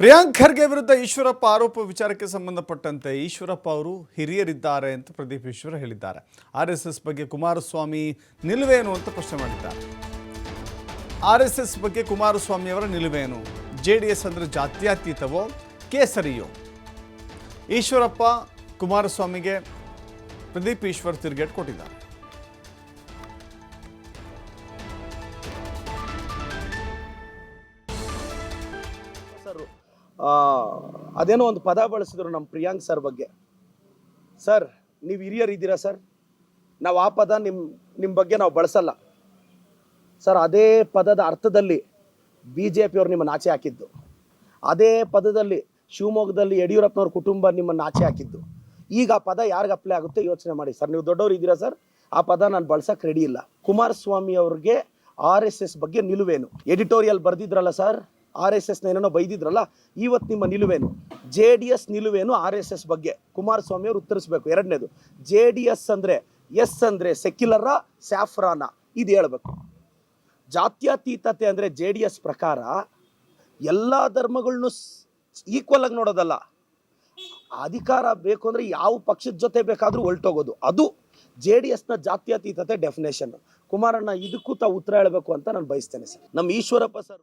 ಪ್ರಿಯಾಂಕ್ ಖರ್ಗೆ ವಿರುದ್ಧ ಈಶ್ವರಪ್ಪ ಆರೋಪ ವಿಚಾರಕ್ಕೆ ಸಂಬಂಧಪಟ್ಟಂತೆ ಈಶ್ವರಪ್ಪ ಅವರು ಹಿರಿಯರಿದ್ದಾರೆ ಅಂತ ಪ್ರದೀಪ್ ಈಶ್ವರ ಹೇಳಿದ್ದಾರೆ. ಆರ್ ಎಸ್ ಎಸ್ ಬಗ್ಗೆ ಕುಮಾರಸ್ವಾಮಿ ನಿಲುವೇನು ಅಂತ ಪ್ರಶ್ನೆ ಮಾಡಿದ್ದಾರೆ. ಆರ್ ಎಸ್ ಎಸ್ ಬಗ್ಗೆ ಕುಮಾರಸ್ವಾಮಿ ಅವರ ನಿಲುವೇನು ಜೆ ಡಿ ಎಸ್ ಅಂದರೆ ಜಾತ್ಯಾತೀತವೋ, ಕೇಸರಿಯೋ? ಈಶ್ವರಪ್ಪ ಕುಮಾರಸ್ವಾಮಿಗೆ ಪ್ರದೀಪ್ ಈಶ್ವರ್ ತಿರುಗೇಟ್ ಕೊಟ್ಟಿದ್ದಾರೆ. ಅದೇನೋ ಒಂದು ಪದ ಬಳಸಿದ್ರು ನಮ್ಮ ಪ್ರಿಯಾಂಕ್ ಸರ್ ಬಗ್ಗೆ. ಸರ್, ನೀವು ಹಿರಿಯರಿದ್ದೀರಾ ಸರ್? ನಾವು ಆ ಪದ ನಿಮ್ಮ ನಿಮ್ಮ ಬಗ್ಗೆ ನಾವು ಬಳಸಲ್ಲ. ಸರ್, ಅದೇ ಪದದ ಅರ್ಥದಲ್ಲಿ ಬಿ ಜೆ ಪಿಯವ್ರು ನಿಮ್ಮನ್ನು ಆಚೆ ಹಾಕಿದ್ದು. ಅದೇ ಪದದಲ್ಲಿ ಶಿವಮೊಗ್ಗದಲ್ಲಿ ಯಡಿಯೂರಪ್ಪನವ್ರ ಕುಟುಂಬ ನಿಮ್ಮನ್ನು ಆಚೆ ಹಾಕಿದ್ದು. ಈಗ ಆ ಪದ ಯಾರಿಗೆ ಅಪ್ಲೈ ಆಗುತ್ತೆ ಯೋಚನೆ ಮಾಡಿ ಸರ್. ನೀವು ದೊಡ್ಡವರು ಇದ್ದೀರಾ ಸರ್? ಆ ಪದ ನಾನು ಬಳಸಕ್ಕೆ ರೆಡಿ ಇಲ್ಲ. ಕುಮಾರಸ್ವಾಮಿ ಅವ್ರಿಗೆ ಆರ್ ಎಸ್ ಎಸ್ ಬಗ್ಗೆ ನಿಲುವೇನು? ಎಡಿಟೋರಿಯಲ್ ಬರೆದಿದ್ರಲ್ಲ ಸರ್? ಆರ್ ಎಸ್ ಎಸ್ನ ಏನೇನೋ ಬೈದಿದ್ರಲ್ಲ, ಇವತ್ತು ನಿಮ್ಮ ನಿಲುವೇನು? ಜೆ ಡಿ ಎಸ್ ನಿಲುವೇನು ಆರ್ ಎಸ್ ಎಸ್ ಬಗ್ಗೆ? ಕುಮಾರಸ್ವಾಮಿ ಅವರು ಉತ್ತರಿಸಬೇಕು. ಎರಡನೇದು, ಜೆ ಡಿ ಎಸ್ ಅಂದರೆ ಎಸ್ ಅಂದರೆ ಸೆಕ್ಯುಲರ, ಸ್ಯಾಫ್ರಾನ? ಇದು ಹೇಳಬೇಕು. ಜಾತ್ಯತೀತತೆ ಅಂದರೆ ಜೆ ಡಿ ಎಸ್ ಪ್ರಕಾರ ಎಲ್ಲ ಧರ್ಮಗಳನ್ನು ಈಕ್ವಲ್ ಆಗಿ ನೋಡೋದಲ್ಲ. ಅಧಿಕಾರ ಬೇಕು ಅಂದರೆ ಯಾವ ಪಕ್ಷದ ಜೊತೆ ಬೇಕಾದರೂ ಹೊಲ್ಟೋಗೋದು ಅದು ಜೆ ಡಿ ಎಸ್ನ ಜಾತ್ಯತೀತತೆ ಡೆಫಿನೇಷನ್ ಕುಮಾರಣ್ಣ, ಇದಕ್ಕೂ ತಾವು ಉತ್ತರ ಹೇಳಬೇಕು ಅಂತ ನಾನು ಬಯಸ್ತೇನೆ ಸರ್. ನಮ್ಮ ಈಶ್ವರಪ್ಪ ಸರ್